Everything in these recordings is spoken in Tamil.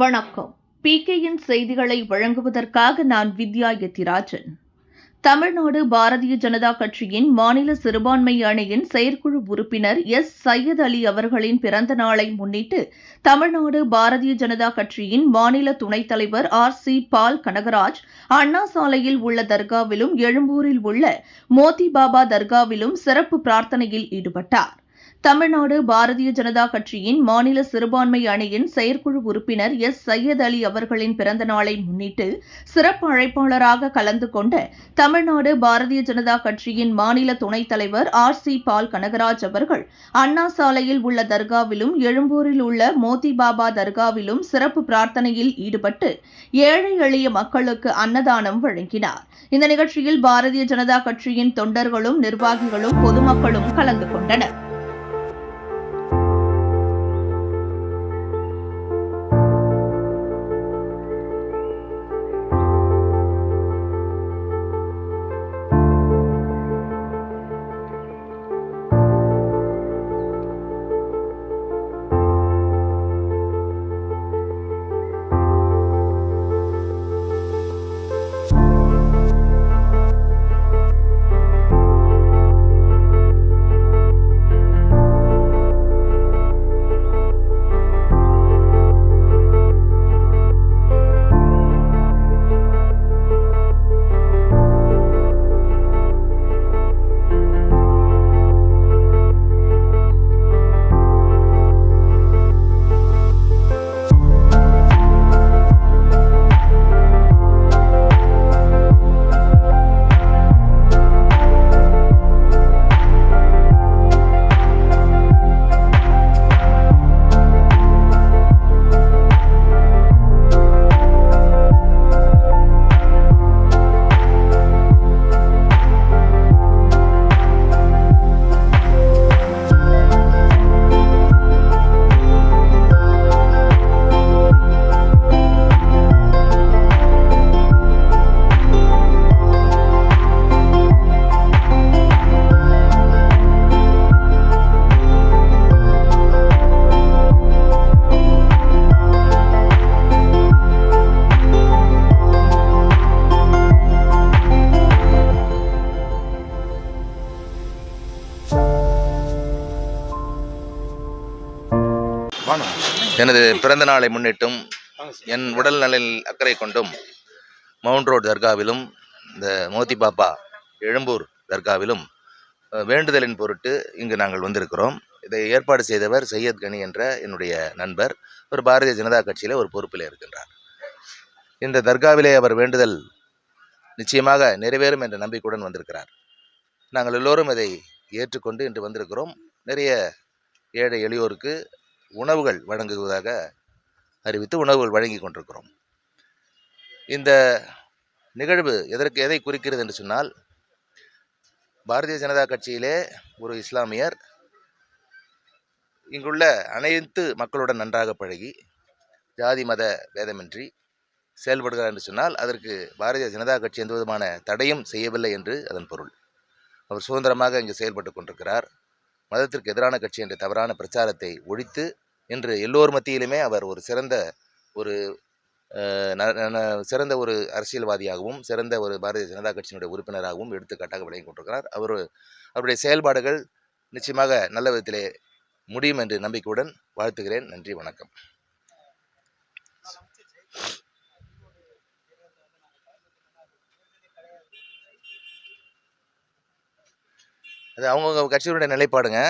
வணக்கம். பிகேயின் செய்திகளை வழங்குவதற்காக நான் வித்யா யத்திராஜன் தமிழ்நாடு பாரதிய ஜனதா கட்சியின் மாநில சிறுபான்மை அணியின் செயற்குழு உறுப்பினர் எஸ். சையத் அலி அவர்களின் பிறந்த நாளை முன்னிட்டு தமிழ்நாடு பாரதிய ஜனதா கட்சியின் மாநில துணைத் தலைவர் R. C. Paul Kanagaraj Anna சாலையில் உள்ள தர்காவிலும் எழும்பூரில் உள்ள மோதி பாபா தர்காவிலும் சிறப்பு பிரார்த்தனையில் ஈடுபட்டார். தமிழ்நாடு பாரதிய ஜனதா கட்சியின் மாநில சிறுபான்மை அணியின் செயற்குழு உறுப்பினர் எஸ். சையத் அலி அவர்களின் பிறந்த நாளை முன்னிட்டு சிறப்பு அழைப்பாளராக கலந்து கொண்ட தமிழ்நாடு பாரதிய ஜனதா கட்சியின் மாநில துணைத் தலைவர் ஆர். சி. பால் கனகராஜ் அவர்கள் அண்ணா சாலையில் உள்ள தர்காவிலும் எழும்பூரில் உள்ள மோதி பாபா தர்காவிலும் சிறப்பு பிரார்த்தனையில் ஈடுபட்டு ஏழை எளிய மக்களுக்கு அன்னதானம் வழங்கினார். இந்த நிகழ்ச்சியில் பாரதிய ஜனதா கட்சியின் தொண்டர்களும் நிர்வாகிகளும் பொதுமக்களும் கலந்து கொண்டனர். எனது பிறந்த நாளை முன்னிட்டும் என் உடல் நலில் அக்கறை கொண்டும் மவுண்ட் ரோட் தர்காவிலும் இந்த மோதி பாப்பா எழும்பூர் தர்காவிலும் வேண்டுதலின் பொருட்டு இங்கு நாங்கள் வந்திருக்கிறோம். இதை ஏற்பாடு செய்தவர் சையத் கனி என்ற என்னுடைய நண்பர். ஒரு பாரதிய ஜனதா கட்சியில் ஒரு பொறுப்பில் இருக்கின்றார். இந்த தர்காவிலே அவர் வேண்டுதல் நிச்சயமாக நிறைவேறும் என்ற நம்பிக்கையுடன் வந்திருக்கிறார். நாங்கள் எல்லோரும் இதை ஏற்றுக்கொண்டு இன்று வந்திருக்கிறோம். நிறைய ஏழை எளியோருக்கு உணவுகள் வழங்குவதாக அறிவித்து உணவுகள் வழங்கி கொண்டிருக்கிறோம். இந்த நிகழ்வு எதற்கு எதை குறிக்கிறது என்று சொன்னால் பாரதிய ஜனதா கட்சியிலே ஒரு இஸ்லாமியர் இங்குள்ள அனைத்து மக்களுடன் நன்றாக பழகி ஜாதி மத பேதமின்றி செயல்படுகிறார் என்று சொன்னால் அதற்கு பாரதிய ஜனதா கட்சி எந்த விதமான தடையும் செய்யவில்லை என்று அதன் பொருள். அவர் சுதந்திரமாக இங்கு செயல்பட்டு கொண்டிருக்கிறார். மதத்திற்கு எதிரான கட்சி என்ற தவறான பிரச்சாரத்தை ஒழித்து இன்று எல்லோர் மத்தியிலுமே அவர் ஒரு சிறந்த ஒரு ந- ந- சிறந்த ஒரு அரசியல்வாதியாகவும் சிறந்த ஒரு பாரதிய ஜனதா கட்சியினுடைய உறுப்பினராகவும் எடுத்துக்காட்டாக விளங்கி கொண்டிருக்கிறார். அவர் அவருடைய செயல்பாடுகள் நிச்சயமாக நல்ல விதத்திலே முடியும் என்று நம்பிக்கையுடன் வாழ்த்துகிறேன். நன்றி வணக்கம். அது அவங்கவுங்க கட்சியினுடைய நிலைப்பாடுங்க.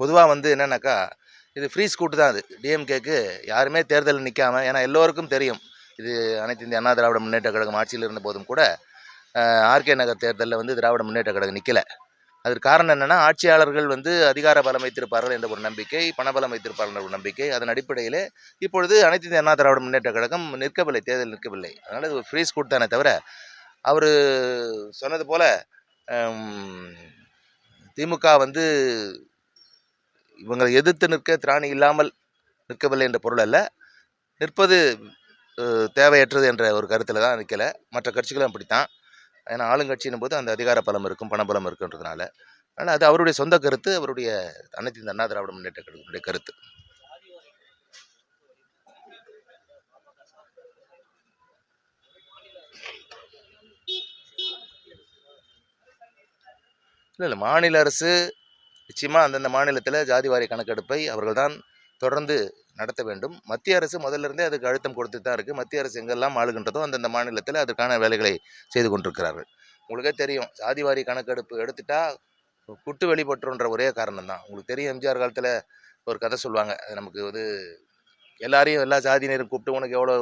பொதுவாக வந்து என்னன்னாக்கா இது ஃப்ரீ கூட்டு தான் அது. டிஎம்கேக்கு யாருமே தேர்தலில் நிற்காமல் ஏன்னா எல்லோருக்கும் தெரியும். இது அனைத்து இந்திய அண்ணா திராவிட முன்னேற்ற கழகம் ஆட்சியில் இருந்த போதும் கூட ஆர்கே நகர் தேர்தலில் வந்து திராவிட முன்னேற்ற கழகம் நிற்கலை அதற்கு காரணம் என்னென்னா ஆட்சியாளர்கள் வந்து அதிகார பலம் வைத்திருப்பார்கள் என்ற ஒரு நம்பிக்கை பணபலம் வைத்திருப்பார்கள் என்ற ஒரு நம்பிக்கை அதன் அடிப்படையில் இப்பொழுது அனைத்து இந்திய அண்ணா திராவிட முன்னேற்ற கழகம் நிற்கவில்லை தேர்தல் நிற்கவில்லை. அதனால் இது ஒரு ஃப்ரீ ஸ்கூட் தானே தவிர அவர் சொன்னது போல் திமுக வந்து இவங்களை எதிர்த்து நிற்க திராணி இல்லாமல் நிற்கவில்லை என்ற பொருள் அல்ல. நிற்பது தேவையற்றது என்ற ஒரு கருத்தில் தான் நிற்கலை மற்ற கட்சிகளும் அப்படித்தான். ஏன்னா ஆளுங்கட்சியின் போது அந்த அதிகார பலம் இருக்கும் பணபலம் இருக்குன்றதுனால. ஆனால் அது அவருடைய சொந்த கருத்து அவருடைய அனைத்து இந்த அண்ணா திராவிட முன்னேற்ற கழகத்தினுடைய கருத்து. இல்லை இல்லை. மாநில அரசு நிச்சயமாக அந்தந்த மாநிலத்தில் ஜாதிவாரி கணக்கெடுப்பை அவர்கள்தான் தொடர்ந்து நடத்த வேண்டும். மத்திய அரசு முதல்ல இருந்தே அதுக்கு அழுத்தம் கொடுத்து தான் இருக்குது மத்திய அரசு எங்கெல்லாம் ஆளுகின்றதோ அந்தந்த மாநிலத்தில் அதற்கான வேலைகளை செய்து கொண்டிருக்கிறார்கள். உங்களுக்கே தெரியும் ஜாதிவாரி கணக்கெடுப்பு எடுத்துட்டா குட்டு வெளிப்பட்டுன்ற ஒரே காரணம் தான் உங்களுக்கு தெரியும் எம்ஜிஆர் காலத்தில் ஒரு கதை சொல்லுவாங்க. அது நமக்கு வந்து எல்லாரையும் எல்லா ஜாதியினரும் கூப்பிட்டு உனக்கு எவ்வளோ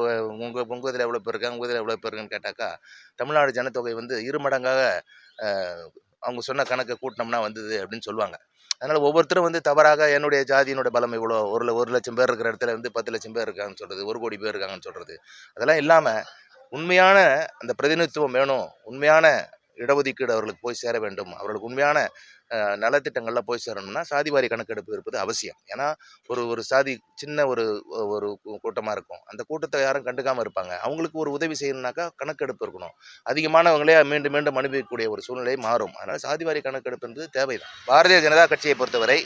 உங்கள் உங்கள் இதில் எவ்வளோ பேர் இருக்காங்க உங்கள் இதில் எவ்வளோ பேர் கேட்டாக்கா தமிழ்நாடு ஜனத்தொகை வந்து இரு மடங்காக அவங்க சொன்ன கணக்கை கூட்டினோம்னா வந்தது அப்படின்னு சொல்லுவாங்க. அதனால் ஒவ்வொருத்தரும் வந்து தவறாக என்னுடைய ஜாதியினுடைய பலம் இவ்வளோ ஒரு ஒரு லட்சம் பேர் இருக்கிற இடத்துல வந்து பத்து லட்சம் பேர் இருக்காங்கன்னு சொல்கிறது ஒரு கோடி பேர் இருக்காங்கன்னு சொல்கிறது அதெல்லாம் இல்லாமல் உண்மையான அந்த பிரதிநிதித்துவம் வேணும். உண்மையான இடஒதுக்கீடு அவர்களுக்கு போய் சேர வேண்டும். அவர்களுக்கு உண்மையான நலத்திட்டங்கள்லாம் போய் சேரணும்னா சாதிவாரி கணக்கெடுப்பு இருப்பது அவசியம். ஏன்னா ஒரு ஒரு சாதி சின்ன ஒரு ஒரு கூட்டமாக இருக்கும். அந்த கூட்டத்தை யாரும் கண்டுக்காமல் இருப்பாங்க. அவங்களுக்கு ஒரு உதவி செய்யணும்னாக்கா கணக்கெடுப்பு இருக்கணும். அதிகமானவங்களே மீண்டும் மீண்டும் அனுபவிக்கக்கூடிய ஒரு சூழ்நிலை மாறும். அதனால் சாதிவாரி கணக்கெடுப்பு என்பது தேவைதான். பாரதிய ஜனதா கட்சியை பொறுத்தவரை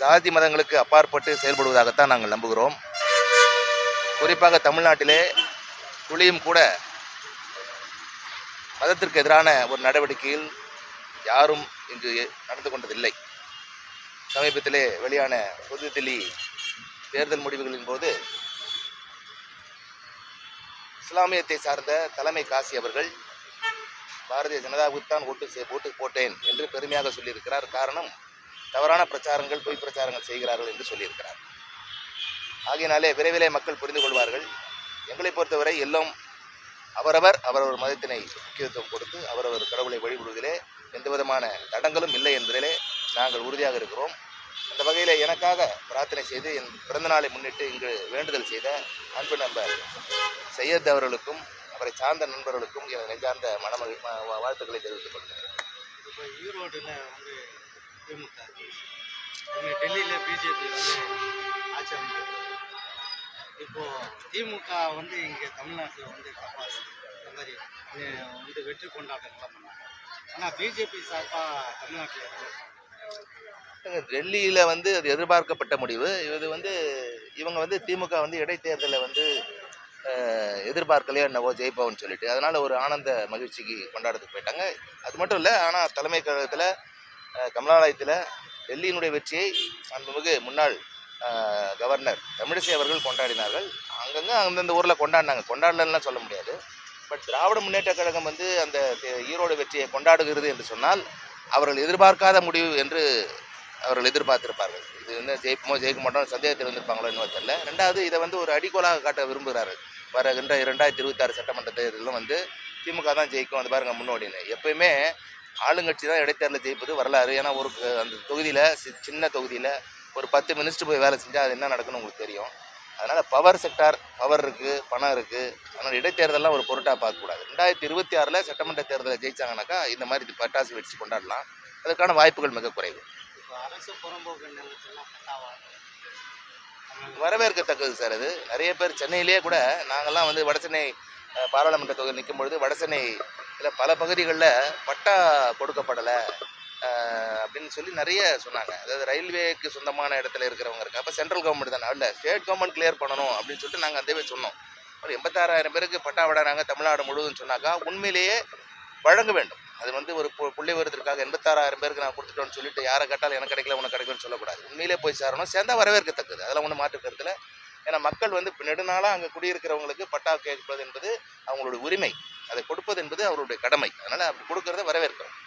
சாதி மதங்களுக்கு அப்பாற்பட்டு செயல்படுவதாகத்தான் நாங்கள் நம்புகிறோம். குறிப்பாக தமிழ்நாட்டிலே துளியும் கூட மதத்திற்கு எதிரான ஒரு நடவடிக்கையில் யாரும் இன்று நடந்து கொண்டதில்லை. சமீபத்திலே வெளியான புதுதில்லி தேர்தல் முடிவுகளின் போது இஸ்லாமியத்தை சார்ந்த தலைமை காசி அவர்கள் பாரதிய ஜனதாவுக்கு தான் ஓட்டு செய்- ஓட்டு போட்டேன் என்று பெருமையாக சொல்லியிருக்கிறார். காரணம் தவறான பிரச்சாரங்கள் பொய் பிரச்சாரங்கள் செய்கிறார்கள் என்று சொல்லியிருக்கிறார். ஆகையினாலே விரைவிலே மக்கள் புரிந்து கொள்வார்கள். எங்களை பொறுத்தவரை எல்லாம் அவரவர் அவரவர் மதத்தினை முக்கியத்துவம் கொடுத்து அவரவர் கடவுளை வழிபடுவதிலே எந்த விதமான தடங்களும் இல்லை என்பதிலே நாங்கள் உறுதியாக இருக்கிறோம். அந்த வகையில் எனக்காக பிரார்த்தனை செய்து என் பிறந்தநாளை முன்னிட்டு இங்கு வேண்டுதல் செய்த அன்பு நண்பர் சையத் அவர்களுக்கும் அவரை சார்ந்த நண்பர்களுக்கும் என நெஞ்சார்ந்த மனமகி வாழ்த்துக்களை தெரிவித்துக் கொள்கிறேன். இப்போ ஈரோட்டில் வந்து திமுக டெல்லியில் பிஜேபி வந்து ஆட்சி அமைக்கிறது. இப்போ திமுக வந்து இங்கே தமிழ்நாட்டில் வந்து தப்பாஸ் இந்த மாதிரி வந்து வெற்றி கொண்டாட்டங்கள்லாம் பண்ணாங்க ஆனால் பிஜேபி சார்பாக தமிழ்நாட்டில் டெல்லியில் வந்து அது எதிர்பார்க்கப்பட்ட முடிவு. இது வந்து இவங்க வந்து திமுக வந்து இடைத்தேர்தலில் வந்து அஹ், எதிர்பார்க்கலையோ என்னவோ ஜெயிப்போம்னு சொல்லிட்டு. அதனால் ஒரு ஆனந்த மகிழ்ச்சிக்கு கொண்டாடத்துக்கு போயிட்டாங்க. அது மட்டும் இல்லை ஆனால் தலைமை கழகத்தில் கமலாலயத்தில் டெல்லியினுடைய வெற்றியை அன்புமிகு முன்னாள் கவர்னர் தமிழிசை அவர்கள் கொண்டாடினார்கள். அங்கங்கே அந்தந்த ஊரில் கொண்டாடினாங்க. கொண்டாடலன்னா சொல்ல முடியாது. பட் திராவிட முன்னேற்ற கழகம் வந்து அந்த ஈரோடு வெற்றியை கொண்டாடுகிறது என்று சொன்னால் அவர்கள் எதிர்பார்க்காத முடிவு என்று அவர்கள் எதிர்பார்த்திருப்பார்கள். இது வந்து ஜெயிப்போமோ ஜெயிக்க மாட்டோம் சந்தேகத்தில் வந்திருப்பாங்களோ என்ன தெரியல. ரெண்டாவது இதை வந்து ஒரு அடிக்கோலாக காட்ட விரும்புகிறார்கள். வருகின்ற இரண்டாயிரத்தி இருபத்தாறு சட்டமன்ற தேர்தலிலும் வந்து திமுக தான் ஜெயிக்கும். அது பாருங்க முன்னோடின்னு. எப்பயுமே ஆளுங்கட்சி தான் இடைத்தேர்தலில் ஜெயிப்பது வரலாறு. ஏன்னா ஒரு அந்த தொகுதியில் சின்ன தொகுதியில் ஒரு பத்து மினிஸ்டர் போய் வேலை செஞ்சால் அது என்ன நடக்குன்னு உங்களுக்கு தெரியும். அதனால் பவர் செக்டார் பவர் இருக்குது பணம் இருக்குது அதனால் இடைத்தேர்தலாம் ஒரு பொருட்டாக பார்க்கக்கூடாது. ரெண்டாயிரத்தி இருபத்தி ஆறில் சட்டமன்ற தேர்தலை ஜெயிச்சாங்கனாக்கா இந்த மாதிரி பட்டாசு வெடிச்சு கொண்டாடலாம். அதற்கான வாய்ப்புகள் மிக குறைவு. வரவேற்கத்தக்கது சார் அது. நிறைய பேர் சென்னையிலேயே கூட நாங்கள்லாம் வந்து வடசென்னை பாராளுமன்ற தொகுதியில் நிற்கும் பொழுது வடசென்னை இதில் பல பகுதிகளில் பட்டா கொடுக்கப்படலை. அப்படின்னு சொல்லி நிறைய சொன்னாங்க. அதாவது ரயில்வேக்கு சொந்தமான இடத்துல இருக்கிறவங்க இருக்கு அப்போ சென்ட்ரல் கவர்மெண்ட் தானே? இல்லை ஸ்டேட் கவர்மெண்ட் கிளியர் பண்ணணும் அப்படின்னு சொல்லிட்டு நாங்கள் அதே சொன்னோம். ஒரு எண்பத்தாறாயிரம் பேருக்கு பட்டா விடாறாங்க தமிழ்நாடு முழுவதும் சொன்னாக்கா உண்மையிலேயே வழங்க வேண்டும். அது வந்து ஒரு பு- புள்ளி விவரத்திற்காக எண்பத்தாறாயிரம் பேருக்கு நான் கொடுத்துட்டோன்னு சொல்லிட்டு யாரை கேட்டாலும் எனக்கு கிடைக்கல உனக்கு கிடைக்கும்னு சொல்லக்கூடாது. உண்மையிலே போய் சேரணும். சேர்ந்தா வரவேற்கத்தக்கது. அதெல்லாம் ஒன்றும் மாற்று கருத்தில். ஏன்னா மக்கள் வந்து நெடுநாளாக அங்கே குடியிருக்கிறவங்களுக்கு பட்டா கேட்பது என்பது அவங்களுடைய உரிமை. அதை கொடுப்பது என்பது அவருடைய கடமை. அதனால் அப்படி கொடுக்கறத வரவேற்கிறோம்.